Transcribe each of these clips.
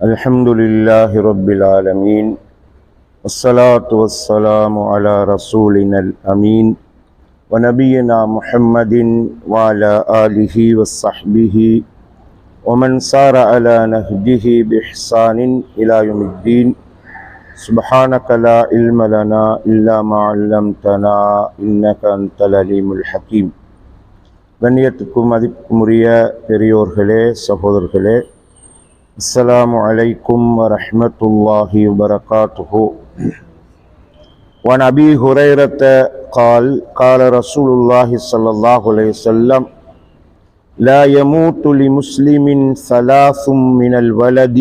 الحمد لله رب العالمين والصلاة والسلام على رسولنا الأمين ونبينا محمد وعلى آله وصحبه ومن سار على نهجه بإحسان إلى يوم الدين سبحانك لا علم لنا إلا ما علمتنا إنك أنت العليم الحكيم கண்ணியத்துக்கும் மதிப்புக்குரிய பெரியோர்களே சகோதரர்களே அஸ்ஸலாமு அலைக்கும் வரஹ்மத்துல்லாஹி வபரகாத்துஹு وعن أبي هريرة قال قال رسول الله صلى الله عليه وسلم لا يموت لمسلم ثلاث من الولد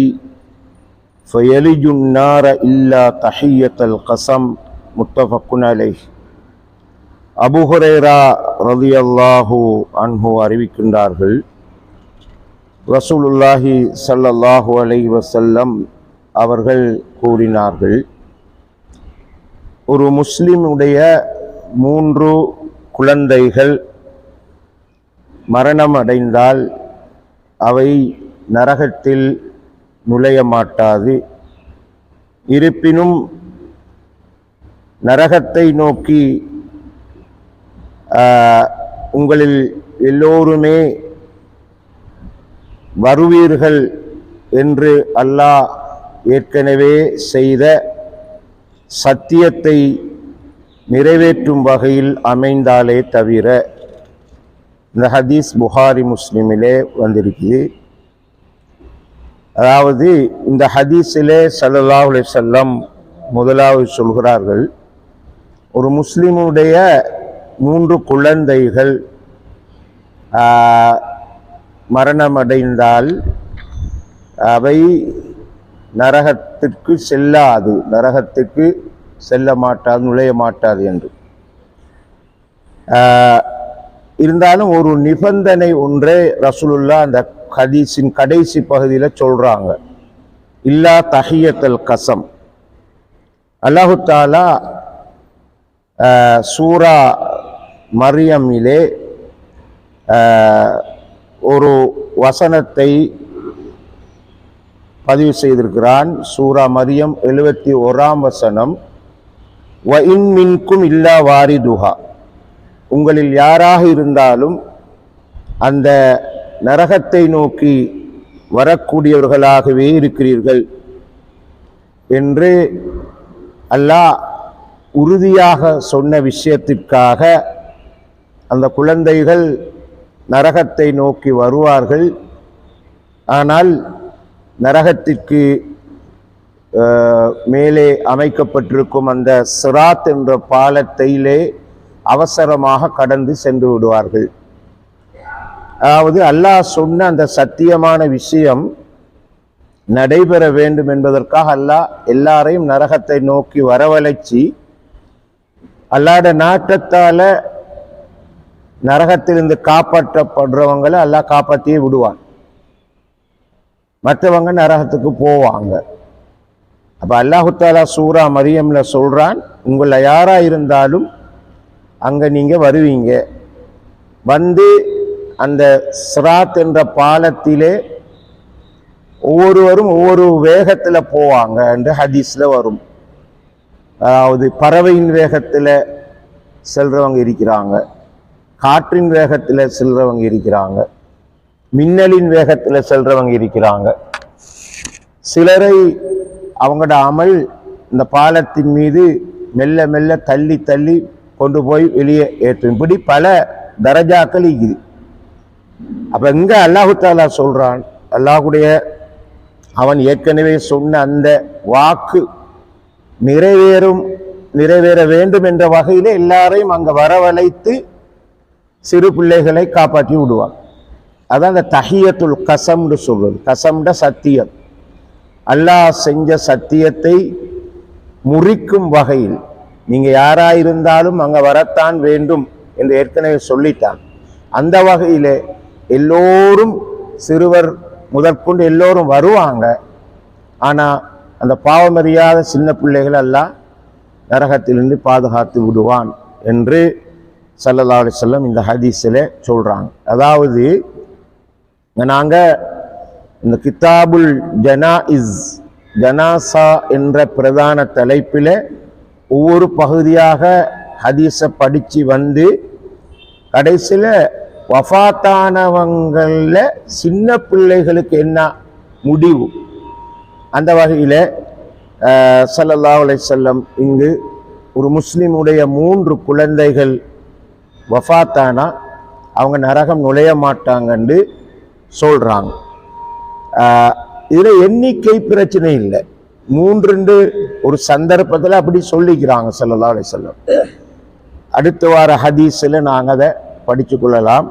فيلج النار إلا تحية القسم متفق عليه அபு ஹுரைரா ரலியல்லாஹு அன்ஹு அறிவிக்கின்றார்கள் ரசூலுல்லாஹி சல்லல்லாஹு அலை வசல்லம் அவர்கள் கூறினார்கள் ஒரு முஸ்லிமுடைய மூன்று குழந்தைகள் மரணம் அடைந்தால் அவை நரகத்தில் நுழைய மாட்டாது. இருப்பினும் நரகத்தை நோக்கி உங்களில் எல்லோருமே வருவீர்கள் என்று அல்லாஹ் ஏற்கனவே செய்த சத்தியத்தை நிறைவேற்றும் வகையில் அமைந்தாலே தவிர இந்த ஹதீஸ் புகாரி முஸ்லீமிலே வந்திருக்குது. அதாவது இந்த ஹதீஸிலே ஸல்லல்லாஹு செல்லம் முதலாவது சொல்கிறார்கள் ஒரு முஸ்லீமுடைய மூன்று குழந்தைகள் மரணமடைந்தால் அவை நரகத்திற்கு செல்லாது. நரகத்துக்கு செல்ல மாட்டாது நுழைய மாட்டாது என்று இருந்தாலும் ஒரு நிபந்தனை ஒன்றே ரசூலுல்லா அந்த ஹதீஸின் கடைசி பகுதியில் சொல்கிறாங்க இல்லா தஹியத்தல் கசம். அல்லாஹு தாலா சூரா மரியமிலே ஆஹ், ஒரு வசனத்தை பதிவு செய்திருக்கிறான். சூரா மரியம் எழுபத்தி ஓராம் வசனம். வ இன் மின்கும் இல்லா வாரிதுஹா. உங்களில் யாராக இருந்தாலும் அந்த நரகத்தை நோக்கி வரக்கூடியவர்களாகவே இருக்கிறீர்கள் என்று அல்லாஹ் உறுதியாக சொன்ன விஷயத்திற்காக அந்த குழந்தைகள் நரகத்தை நோக்கி வருவார்கள். ஆனால் நரகத்திற்கு மேலே அமைக்கப்பட்டிருக்கும் அந்த சிராத் என்ற பாலத்தையிலே அவசரமாக கடந்து சென்று விடுவார்கள். அதாவது அல்லாஹ் சொன்ன அந்த சத்தியமான விஷயம் நடைபெற வேண்டும் என்பதற்காக அல்லாஹ் எல்லாரையும் நரகத்தை நோக்கி வரவழைச்சி அல்லாட நாட்டத்தால் நரகத்திலிருந்து காப்பாற்றப்படுறவங்களை எல்லாம் காப்பாற்றியே விடுவான். மற்றவங்க நரகத்துக்கு போவாங்க. அப்போ அல்லாஹுத்தாலா சூரா மரியம்ல சொல்கிறான் உங்களை யாராக இருந்தாலும் அங்கே நீங்கள் வருவீங்க. வந்து அந்த சிராத் என்ற பாலத்திலே ஒவ்வொருவரும் ஒவ்வொரு வேகத்தில் போவாங்க என்று ஹதீஸில் வரும். அதாவது பறவையின் வேகத்தில் செல்றவங்க இருக்கிறாங்க. காற்றின் வேகத்தில் செல்றவங்க இருக்கிறாங்க. மின்னலின் வேகத்தில் செல்றவங்க இருக்கிறாங்க. சிலரை அவங்களோட அமல் இந்த பாலத்தின் மீது மெல்ல மெல்ல தள்ளி தள்ளி கொண்டு போய் வெளியே ஏற்றும். இப்படி பல தரஜாக்கள் இருக்குது. அப்போ எங்கே அல்லாஹு தாலா சொல்கிறான் அல்லாஹுடைய அவன் ஏற்கனவே சொன்ன அந்த வாக்கு நிறைவேறும் நிறைவேற வேண்டும் என்ற வகையில் எல்லாரையும் அங்கே வரவழைத்து சிறு பிள்ளைகளை காப்பாற்றி விடுவான் அதான் அந்த தஹியத்துல் கசம்னு சொல்றது. கசம்ட சத்தியம். அல்லாஹ் செஞ்ச சத்தியத்தை முறிக்கும் வகையில் நீங்க யாராக இருந்தாலும் அங்க வரத்தான் வேண்டும் என்று ஏற்கனவே சொல்லிட்டான் அந்த வகையிலே எல்லோரும் சிறுவர் முதற்கொண்டு எல்லோரும் வருவாங்க. ஆனா அந்த பாவமறியாத சின்ன பிள்ளைகள் எல்லாம் நரகத்திலிருந்து பாதுகாத்து விடுவான் என்று ஸல்லல்லாஹு செல்லம் இந்த ஹதீஸில் சொல்கிறாங்க அதாவது நாங்கள் இந்த கிதாபுல் ஜனாஇஸ் ஜனாசா என்ற பிரதான தலைப்பில் ஒவ்வொரு பகுதியாக ஹதீஸை படித்து வந்து கடைசியில் வஃபாத்தானவங்களில் சின்ன பிள்ளைகளுக்கு என்ன முடிவு? அந்த வகையில் ஸல்லல்லாஹு அலை செல்லம் இங்கு ஒரு முஸ்லீமுடைய மூன்று குழந்தைகள் வஃபாத்தானா அவங்க நரகம் நுழைய மாட்டாங்கன்னு சொல்கிறாங்க இதில் எண்ணிக்கை பிரச்சனை இல்லை. மூன்று ஒரு சந்தர்ப்பத்தில் அப்படி சொல்லிக்கிறாங்க ஸல்லல்லாஹு செல்லம் அடுத்த வார ஹதீஸில் நாங்கள் அதை படித்து கொள்ளலாம்.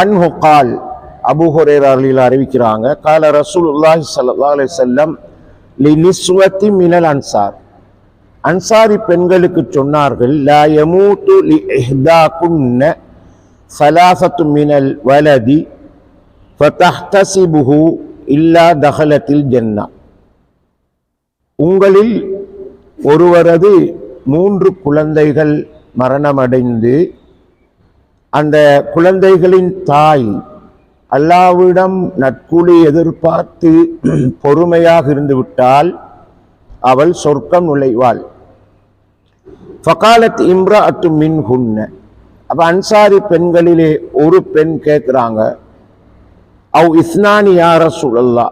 அன்ஹு கால் அபு அறிவிக்கிறாங்க கால ரசூலுல்லாஹி சல்லா அலி செல்லம் லி நிஸ்வத்தி மினல் அன்சார். அன்சாரி பெண்களுக்கு சொன்னார்கள் லா யமூத்து லி சலாசத்து மினல் வலதி ஃபதஹ்தசிபுஹு இல்லா தஹலத்தில் ஜன்னா. உங்களில் ஒருவரது மூன்று குழந்தைகள் மரணமடைந்து அந்த குழந்தைகளின் தாய் அல்லாவிடம் நட்குழி எதிர்பார்த்து பொறுமையாக இருந்துவிட்டால் அவள் சொர்க்கம் நுழைவாள். ஃபகாலத் இம்ரா அத்து மின் ஹுன்ன அப்போ அன்சாரி பெண்களிலே ஒரு பெண் கேட்குறாங்க அவ் இஸ்னானி யார சுழல்லா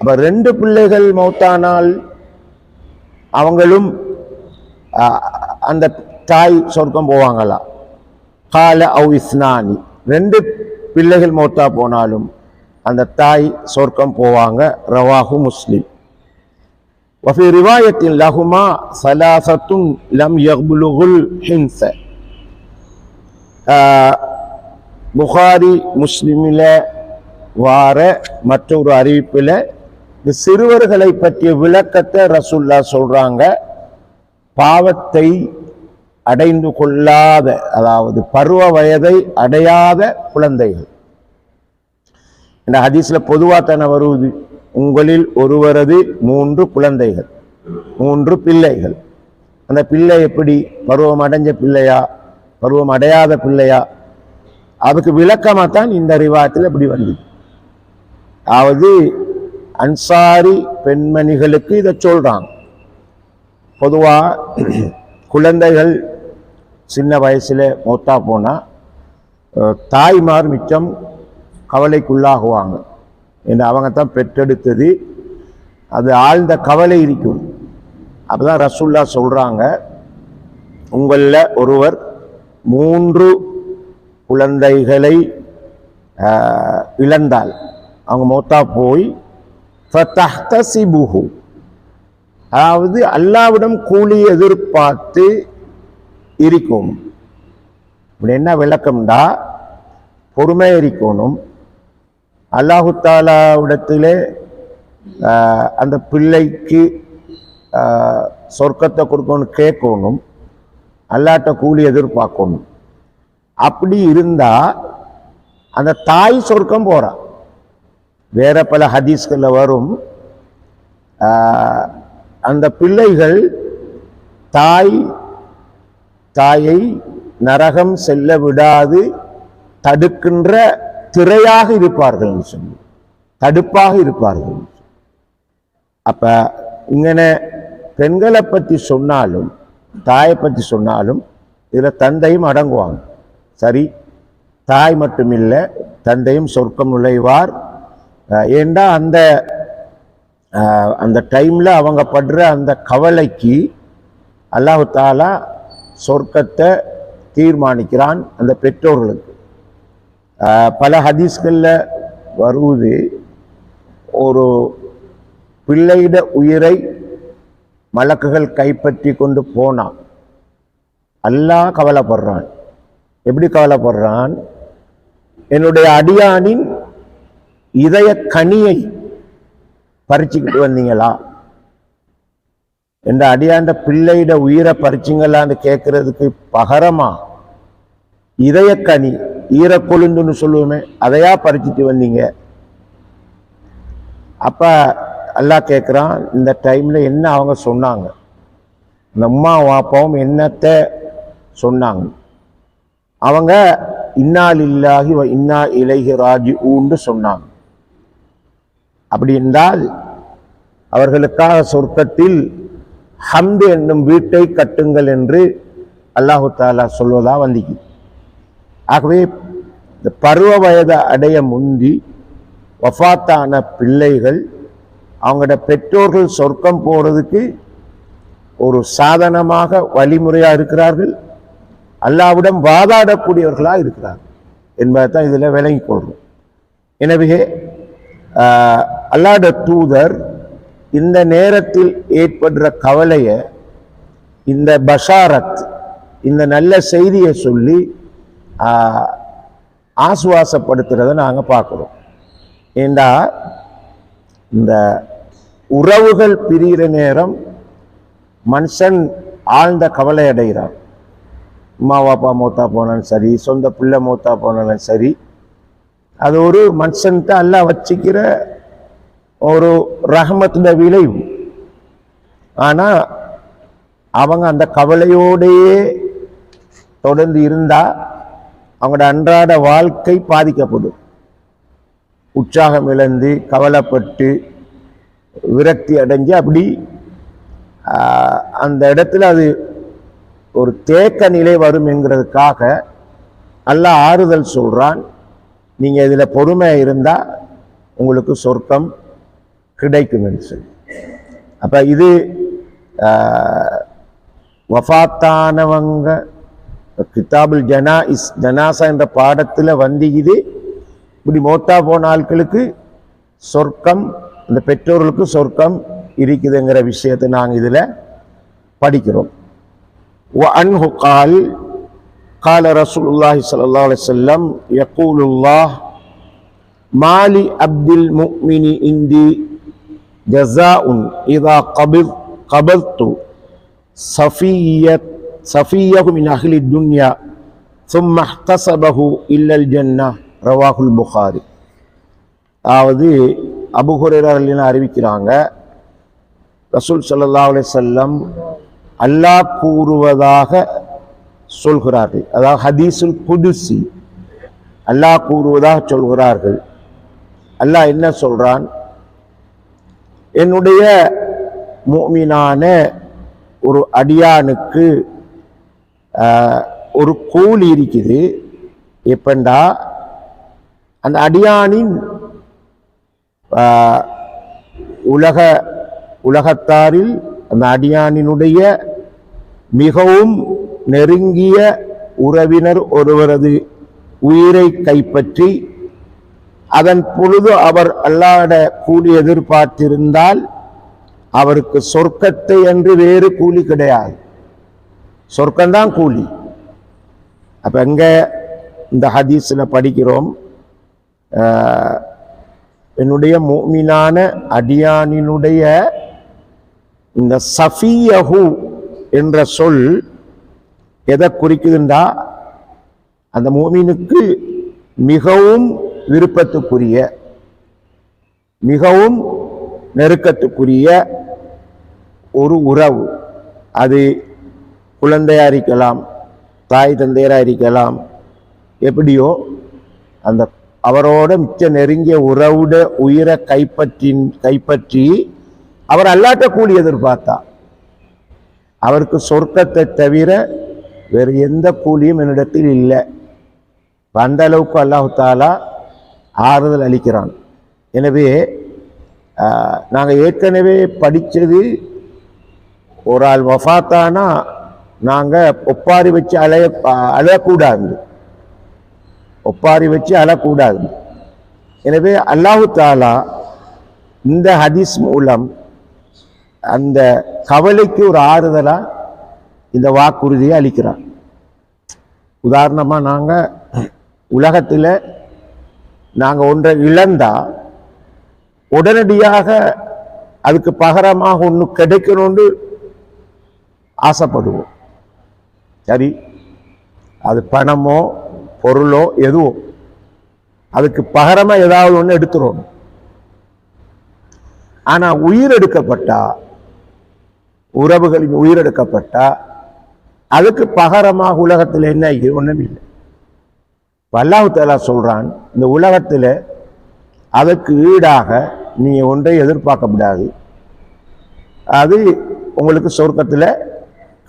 அப்போ ரெண்டு பிள்ளைகள் மௌத்தானால் அவங்களும் அந்த தாய் சொர்க்கம் போவாங்களா? கால அவு இஸ்னானி. ரெண்டு பிள்ளைகள் மௌத்தா போனாலும் அந்த தாய் சொர்க்கம் போவாங்க ரவாஹு முஸ்லீம். وفي رواية لهما ثلاثة لم يبلغوا الحنث ஆஹ், புகாரி முஸ்லிமில் வார மற்றொரு அறிவிப்பில் இந்த சிறுவர்களை பற்றிய விளக்கத்தை ரசூல்லா சொல்றாங்க பாவத்தை அடைந்து கொள்ளாத அதாவது பருவ வயதை அடையாத குழந்தைகள் இந்த ஹதீஸ்ல பொதுவா தானே வருவது உங்களில் ஒருவரது மூன்று குழந்தைகள் மூன்று பிள்ளைகள். அந்த பிள்ளை எப்படி? பருவம் அடைஞ்ச பிள்ளையா? பருவம் அடையாத பிள்ளையா? அதுக்கு விளக்கமாக தான் இந்த ரிவாயத்தில் இப்படி வந்தது அதாவது அன்சாரி பெண்மணிகளுக்கு இதை சொல்கிறாங்க பொதுவாக குழந்தைகள் சின்ன வயசில் மூத்தா போனால் தாய்மார் மிச்சம் கவலைக்குள்ளாகுவாங்க. என்று அவங்க தான் பெற்றெடுத்தது. அது ஆழ்ந்த கவலை இருக்கும். அப்போதான் ரசுல்லா சொல்கிறாங்க உங்களில் ஒருவர் மூன்று குழந்தைகளை இழந்தால் அவங்க மௌத்தா போய் ஃபதஹ்தசிபுஹு. அதாவது அல்லாவிடம் கூலி எதிர்பார்த்து இருக்கும் இப்படி என்ன விளக்கம்டா? பொறுமை இருக்கணும். அல்லாஹுத்தாலாவிடத்திலே அந்த பிள்ளைக்கு சொர்க்கத்தை கொடுக்கணும் கேட்கணும் அல்லாட்ட கூலி எதிர்பார்க்கணும். அப்படி இருந்தால் அந்த தாய் சொர்க்கம் போகிறா வேற பல ஹதீஸ்களில் வரும் அந்த பிள்ளைகள் தாய் தாயை நரகம் செல்ல விடாது தடுக்கின்ற திரையாக இருப்பார்கள் என்று சொல்லி தடுப்பாக இருப்பார்கள் அப்ப இங்கன பெண்களை பற்றி சொன்னாலும் தாயை பற்றி சொன்னாலும் இதில் தந்தையும் அடங்குவாங்க. சரி தாய் மட்டுமில்லை தந்தையும் சொர்க்கம் நுழைவார். ஏண்டா அந்த அந்த டைமில் அவங்க படுற அந்த கவலைக்கு அல்லாஹு தாலா சொர்க்கத்தை தீர்மானிக்கிறான் அந்த பெற்றோர்களுக்கு. பல ஹதீஸ்களில் வருவது ஒரு பிள்ளையிட உயிரை மலக்குகள் கைப்பற்றி கொண்டு போனான். அல்லாஹ் கவலைப்படுறான். எப்படி கவலைப்படுறான்? என்னுடைய அடியானின் இதய கனியை பறிச்சுக்கிட்டு வந்தீங்களா? என்ற அடியாண்ட பிள்ளையிட உயிரை பறிச்சிங்களான்னு கேட்கறதுக்கு பகரமா இதயக்கனி ஈரக்கொழுந்துன்னு சொல்லுவோமே அதையா பறிச்சிட்டு வந்தீங்க? அப்ப அல்லாஹ் கேட்குறான் இந்த டைம்ல என்ன அவங்க சொன்னாங்க? இந்த அம்மா வாப்பாவும் என்னத்தை சொன்னாங்க? அவங்க இன்னால் இல்லாகி வ இன்னா இலகி ராஜி ஊன்னு சொன்னாங்க. அப்படி என்றால் அவர்களுக்காக சொர்க்கத்தில் ஹம்து என்னும் வீட்டை கட்டுங்கள் என்று அல்லாஹு தாலா சொல்வதாக வந்திக்கு. ஆகவே இந்த பருவ வயதை அடைய முந்தி வஃபாத்தான பிள்ளைகள் அவங்களோட பெற்றோர்கள் சொர்க்கம் போகிறதுக்கு ஒரு சாதனமாக வழிமுறையாக இருக்கிறார்கள். அல்லாவிடம் வாதாடக்கூடியவர்களாக இருக்கிறார்கள் என்பதை தான் இதில் விளங்கி கொள்கிறோம் எனவே அல்லாட தூதர் இந்த நேரத்தில் ஏற்படுற கவலையை இந்த பஷாரத் இந்த நல்ல செய்தியை சொல்லி ஆசுவாசப்படுத்துகிறத நாங்கள் பார்க்குறோம் ஏண்டா? இந்த உறவுகள் பிரிகிற நேரம் மனுஷன் ஆழ்ந்த கவலை அடைகிறான். அம்மா பாப்பா மூத்தா போனாலும் சரி சொந்த பிள்ளை மூத்தா போனாலும் சரி அது ஒரு மனுஷன்கிட்ட எல்லாம் வச்சுக்கிற ஒரு ரஹமத்துல விளைவு. ஆனால் அவங்க அந்த கவலையோடையே தொடர்ந்து இருந்தால் அவங்களோட அன்றாட வாழ்க்கை பாதிக்கப்படும். உற்சாகம் இழந்து கவலைப்பட்டு விரக்தி அடைஞ்சு அப்படி அந்த இடத்துல அது ஒரு தேக்க நிலை வரும் என்கிறதுக்காக நல்ல ஆறுதல் சொல்கிறான் நீங்கள் இதில் பொறுமையாக இருந்தால் உங்களுக்கு சொர்க்கம் கிடைக்கும் என்று சொல்லி. அப்போ இது வஃபாத்தானவங்க கிதாபுல் ஜனா இஸ் ஜனாசா என்ற பாடத்தில் வந்து இது இப்படி மோத்தா போன ஆட்களுக்கு சொர்க்கம் அந்த பெற்றோர்களுக்கு சொர்க்கம் இருக்குதுங்கிற விஷயத்தை நாங்கள் இதில் படிக்கிறோம். அன்ஹு கால் கால ரசூலுல்லாஹி சல்லா அலிசல்லம் யக்கூலுல்லாஹ் மாலி அப்துல் முக்மினி இந்தி ஜசா உன் இதா கபில் கபல்து சஃபியத் சஃபியகு மின் அகிலி துன்யா சும்மஹ்தசபஹு இல்லல் ஜன்னா ரவாகுல் புகாரி. அதாவது அபுஹுரர்லாம் அறிவிக்கிறாங்க ரசூல் சல்லா அலி செல்லம் அல்லாஹ் கூறுவதாக சொல்கிறார்கள். அதாவது ஹதீசுல் புதுசி அல்லாஹ் கூறுவதாக சொல்கிறார்கள். அல்லாஹ் என்ன சொல்கிறான் என்னுடைய மூமினான ஒரு அடியானுக்கு ஒரு கூலி இருக்குது. எப்பண்டா? அந்த அடியானின் உலக உலகத்தாரில் அந்த அடியானினுடைய மிகவும் நெருங்கிய உறவினர் ஒருவரது உயிரை கைப்பற்றி அதன் பொழுது அவர் அல்லாட கூலி எதிர்பார்த்திருந்தால் அவருக்கு சொர்க்கத்தை என்று வேறு கூலி கிடையாது. சொர்க்கம்தான் கூலி. அப்ப எங்க இந்த ஹதீஸ்ல படிக்கிறோம் என்னுடைய மூமினான அடியானினுடைய இந்த சஃபியஹு என்ற சொல் எதை குறிக்குதுண்டா? அந்த மூமினுக்கு மிகவும் விருப்பத்துக்குரிய மிகவும் நெருக்கத்துக்குரிய ஒரு உறவு. அது குழந்தையாக இருக்கலாம் தாய் தந்தையரா இருக்கலாம் எப்படியோ அந்த அவரோட மிச்ச நெருங்கிய உறவுட உயிரை கைப்பற்றின் கைப்பற்றி அவர் அல்லாட்ட கூலி எதிர்பார்த்தா. அவருக்கு சொர்க்கத்தை தவிர வேறு எந்த கூலியும் என்னிடத்தில் இல்லை. இப்போ அந்த அளவுக்கு அல்லாஹு தாலா ஆறுதல் அளிக்கிறான். எனவே நாங்கள் ஏற்கனவே படித்தது ஒரு ஆள் வஃத்தானா நாங்கள் ஒப்பாரி வச்சு அலைய அழக்கூடாது. ஒப்பாரி வச்சு அழக்கூடாது. எனவே அல்லாஹு தாலா இந்த ஹதீஸ் மூலம் அந்த கவலைக்கு ஒரு ஆறுதலாக இந்த வாக்குறுதியை அளிக்கிறான் உதாரணமாக நாங்கள் உலகத்தில் நாங்கள் ஒன்றை இழந்தா உடனடியாக அதுக்கு பகரமாக ஒன்று கிடைக்கணும்னு ஆசைப்படுவோம். சரி? அது பணமோ பொருளோ எதுவோ. அதுக்கு பகரமாக ஏதாவது ஒன்று எடுத்துடணும். ஆனால் உயிர் எடுக்கப்பட்டா உறவுகளின் உயிர் எடுக்கப்பட்டா அதுக்கு பகரமாக உலகத்தில் என்ன ஒன்றும் இல்லை இப்ப அல்லாஹ் சொல்றான் இந்த உலகத்தில் அதற்கு ஈடாக நீங்கள் ஒன்றை எதிர்பார்க்க முடியாது. அது உங்களுக்கு சொர்க்கத்தில்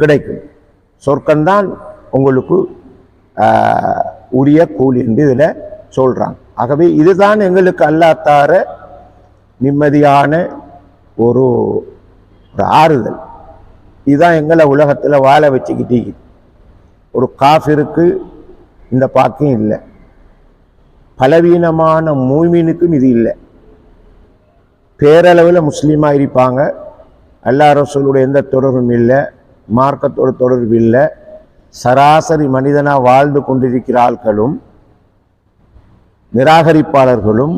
கிடைக்கும். சொர்க்கம்தான் உங்களுக்கு உரிய கூலி என்று இதில் சொல்கிறாங்க ஆகவே இதுதான் எங்களுக்கு அல்லாத்தார நிம்மதியான ஒரு ஒரு ஆறுதல். இதுதான் எங்களை உலகத்தில் வாழ வச்சுக்கிட்டே ஒரு காஃபிருக்கு இந்த பாக்கியம் இல்லை. பலவீனமான மூமினுக்கும் இது இல்லை. பேரளவில் முஸ்லீமாக இருப்பாங்க. அல்லா சொல்லுடைய எந்த தொடர்பும் இல்லை. மார்க்கத்தோடு தொடர்பில்லை சராசரி மனிதனாக வாழ்ந்து கொண்டிருக்கிற ஆட்களும் நிராகரிப்பாளர்களும்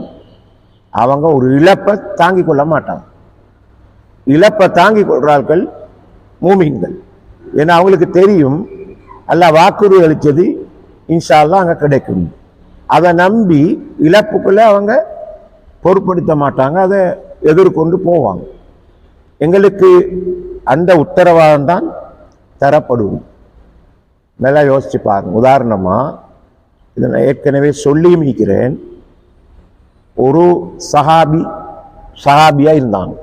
அவங்க ஒரு இழப்பை தாங்கிக் கொள்ள மாட்டாங்க. இழப்பை தாங்கிக் கொள்கிறார்கள் மூமின்கள். ஏன்னா அவங்களுக்கு தெரியும் அல்ல வாக்குறுதி அளித்தது இன்ஷால்லாம் அங்கே கிடைக்கும். அதை நம்பி இழப்புக்குள்ளே அவங்க பொருட்படுத்த மாட்டாங்க அதை எதிர்கொண்டு போவாங்க. எங்களுக்கு அந்த உத்தரவாதம் தான் தரப்படும். நல்லா யோசிச்சு பாருங்க. உதாரணமாக இதை நான் ஏற்கனவே சொல்லியும் இருக்கிறேன். ஒரு சஹாபி சஹாபியாக இருந்தாங்க.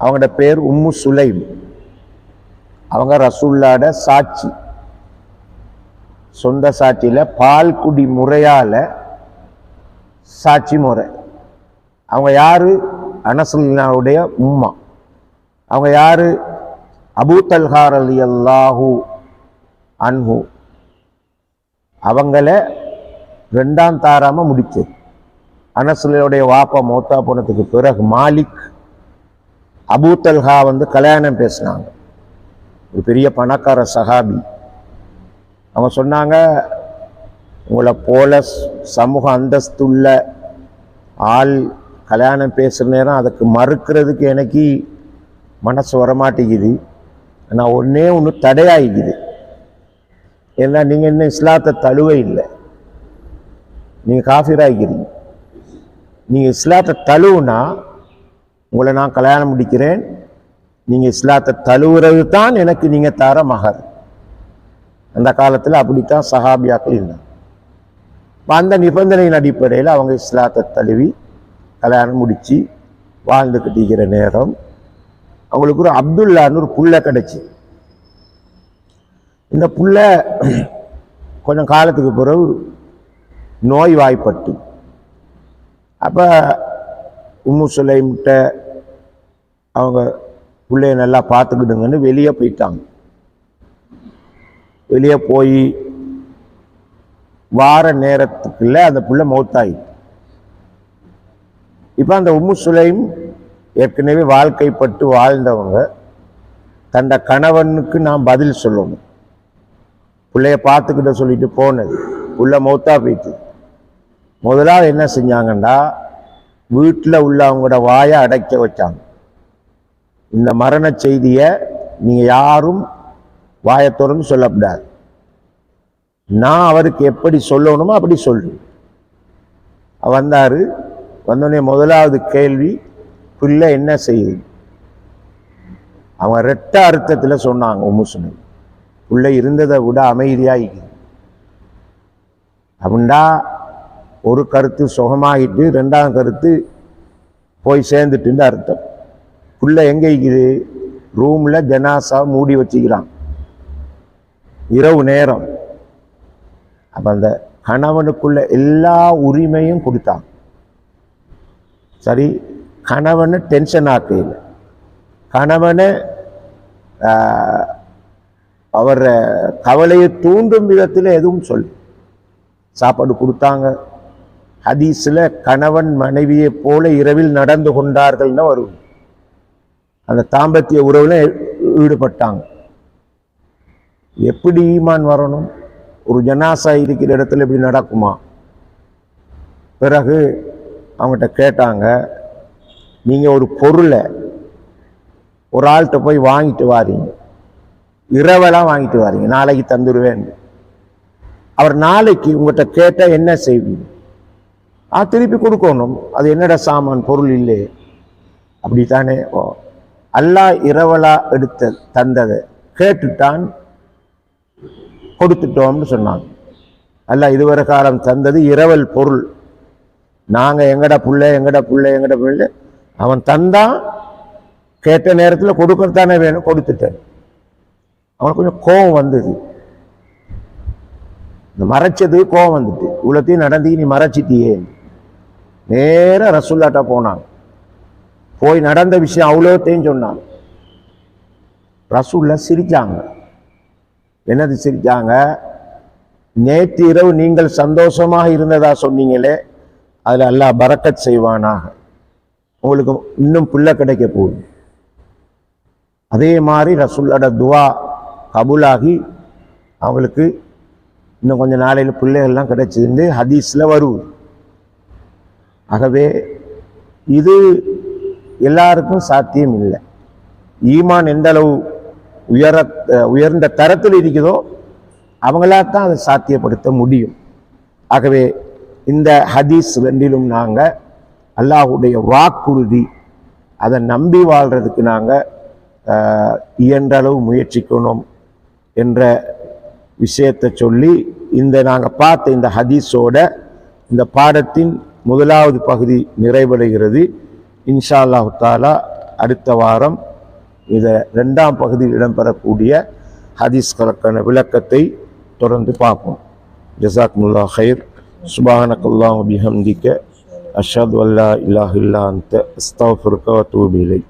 அவங்களோட பேர் உம்மு சுலைம். அவங்க ரசூல்லாட சாட்சி. சொந்த சாட்சியில் பால்குடி முறையால் சாட்சி முறை. அவங்க யார்? அனசுல்லாவுடைய உம்மா. அவங்க யார்? அபூ தல்ஹார் அலி அல்லாஹூ அன்ஹு. அவங்கள ரெண்டாம் தாராமல் முடிச்சது அனசுலையுடைய வாப்பா மௌத்தா போனதுக்கு பிறகு மாலிக் அபூ தல்ஹா வந்து கல்யாணம் பேசினாங்க. ஒரு பெரிய பணக்கார சஹாபி. அவங்க சொன்னாங்க உங்களை போல சமூக அந்தஸ்துள்ள ஆள் கல்யாணம் பேசுகிற நேரம் அதுக்கு மறுக்கிறதுக்கு எனக்கு மனசு வரமாட்டேங்குது. ஆனால் ஒன்றே ஒன்று தடையாகிக்குது ஏன்னா நீங்கள் இன்னும் இஸ்லாத்தை தழுவே இல்லை. நீங்கள் காஃபிராகிறீங்க நீங்கள் இஸ்லாத்தை தழுவுனா உங்களை நான் கல்யாணம் முடிக்கிறேன். நீங்கள் இஸ்லாத்தை தழுவுறது தான் எனக்கு நீங்கள் தர மகர். அந்த காலத்தில் அப்படித்தான் சஹாபியாக்கள் இருந்தாங்க. அந்த நிபந்தனையின் அடிப்படையில் அவங்க இஸ்லாத்தை தழுவி கல்யாணம் முடித்து வாழ்ந்துக்கிட்டு இருக்கிற நேரம் அவங்களுக்கு ஒரு அப்துல்லான்னு ஒரு புள்ள கிடைச்சி. இந்த புள்ள கொஞ்சம் காலத்துக்கு பிறகு நோய் வாய்ப்பட்டு அப்போ உம்மு சுலைம்கிட்ட அவங்க பிள்ளைய நல்லா பார்த்துக்கிடுங்கன்னு வெளியே போயிட்டாங்க. வெளியே போய் வார நேரத்துக்குள்ளே அந்த புள்ள மௌத்தாயிட்டு. இப்போ அந்த உம்மு சுலைம் ஏற்கனவே வாழ்க்கைப்பட்டு வாழ்ந்தவங்க. தந்த கணவனுக்கு நான் பதில் சொல்லணும். பிள்ளைய பார்த்துக்கிட்ட சொல்லிட்டு போனது. உள்ள மௌத்தா போயிட்டு. முதலாவது என்ன செஞ்சாங்கன்னா வீட்டில் உள்ளவங்களோட வாயை அடைக்க வச்சாங்க. இந்த மரண செய்தியை நீங்கள் யாரும் வாயை திறந்து சொல்லக்கூடாது நான் அவருக்கு எப்படி சொல்லணுமோ அப்படி சொல்லு. வந்தார். வந்தோடனே முதலாவது கேள்வி பிள்ளை என்ன செய்யுது? அவங்க ரெட்ட அர்த்தத்தில் சொன்னாங்க உமுசுனு பிள்ளை இருந்ததை விட அமைதியாக இருக்குது அப்படின்னா ஒரு கருத்து சுகமாகிட்டு ரெண்டாம் கருத்து போய் சேர்ந்துட்டுன்னு அர்த்தம். பிள்ளை எங்கே இருக்குது? ரூமில் ஜனாசா மூடி வச்சுக்கிறான். இரவு நேரம். அப்போ அந்த கணவனுக்குள்ள எல்லா உரிமையும் கொடுத்தான். சரி கணவனை டென்ஷன் ஆக்கையில். கணவனை ஆஹ், அவர கவலையை தூண்டும் விதத்தில் எதுவும் சொல்லு சாப்பாடு கொடுத்தாங்க. ஹதீஸில் கணவன் மனைவியைப் போல இரவில் நடந்து கொண்டார்கள்னு வரும். அந்த தாம்பத்திய உறவில் ஈடுபட்டாங்க. எப்படி ஈமான் வரணும்? ஒரு ஜனாசா இருக்கிற இடத்துல இப்படி நடக்குமா? பிறகு அவங்ககிட்ட கேட்டாங்க நீங்கள் ஒரு பொருளை ஒரு ஆள்கிட்ட போய் வாங்கிட்டு வாரீங்க. இரவெல்லாம் வாங்கிட்டு வாரீங்க. நாளைக்கு தந்துடுவேன் அவர் நாளைக்கு உங்கள்கிட்ட கேட்டால் என்ன செய்வீங்க? ஆ திருப்பி கொடுக்கணும். அது என்னடா சாமான்? பொருள் இல்லை. அப்படித்தானே ஓ அல்லா இரவலா எடுத்த தந்ததை கேட்டுட்டான் கொடுத்துட்டோம்னு சொன்னாங்க. அல்லா இதுவரை காலம் தந்தது இரவல் பொருள். நாங்கள் எங்கட புள்ள எங்கட புள்ள எங்கட புள்ள. அவன் தந்தான் கேட்ட நேரத்தில் கொடுக்கறதானே வேணும் கொடுத்துட்டேன் அவனுக்கு கொஞ்சம் கோபம் வந்தது. இந்த மறைச்சது கோபம் வந்துட்டு. இவ்வளோத்தையும் நடந்து நீ மறைச்சிட்டியே. நேராக ரசுல்லாட்டா போனான். போய் நடந்த விஷயம் அவ்வளோத்தையும் சொன்னான். ரசூல்லா சிரிச்சாங்க. என்னது சிரிச்சாங்க? நேற்று இரவு நீங்கள் சந்தோஷமாக இருந்ததா சொன்னீங்களே? அதில் அல்லாஹ் பரக்கத் செய்வானாக. உங்களுக்கு இன்னும் பிள்ளை கிடைக்க போகுது. அதே மாதிரி ரசுல்லோட துவா கபுலாகி அவங்களுக்கு இன்னும் கொஞ்சம் நாளையில் பிள்ளைகள்லாம் கிடைச்சிருந்து ஹதீஸில் வருவது ஆகவே இது எல்லாருக்கும் சாத்தியம் இல்லை. ஈமான் எந்த அளவு உயர உயர்ந்த தரத்தில் இருக்குதோ அவங்களா தான் அதை சாத்தியப்படுத்த முடியும். ஆகவே இந்த ஹதீஸ் ரெண்டிலும் நாங்கள் அல்லாஹுடைய வாக்குறுதி அதை நம்பி வாழ்கிறதுக்கு நாங்கள் இயன்ற அளவு முயற்சிக்கணும் என்ற விஷயத்தை சொல்லி இந்த நாங்கள் பார்த்த இந்த ஹதீஸோட இந்த பாடத்தின் முதலாவது பகுதி நிறைவடைகிறது. இன்ஷா அல்லாஹு தாலா அடுத்த வாரம் இதை ரெண்டாம் பகுதியில் இடம்பெறக்கூடிய ஹதீஸ் கலக்கான விளக்கத்தை தொடர்ந்து பார்ப்போம். ஜசாக்முல்லா ஹைர் சுபானக்கல்லாம் பிஹம்திக்க அஷது அல்லா இலாஹ் இல்லா அந்த அஸ்தஃபுர்க தூபிலை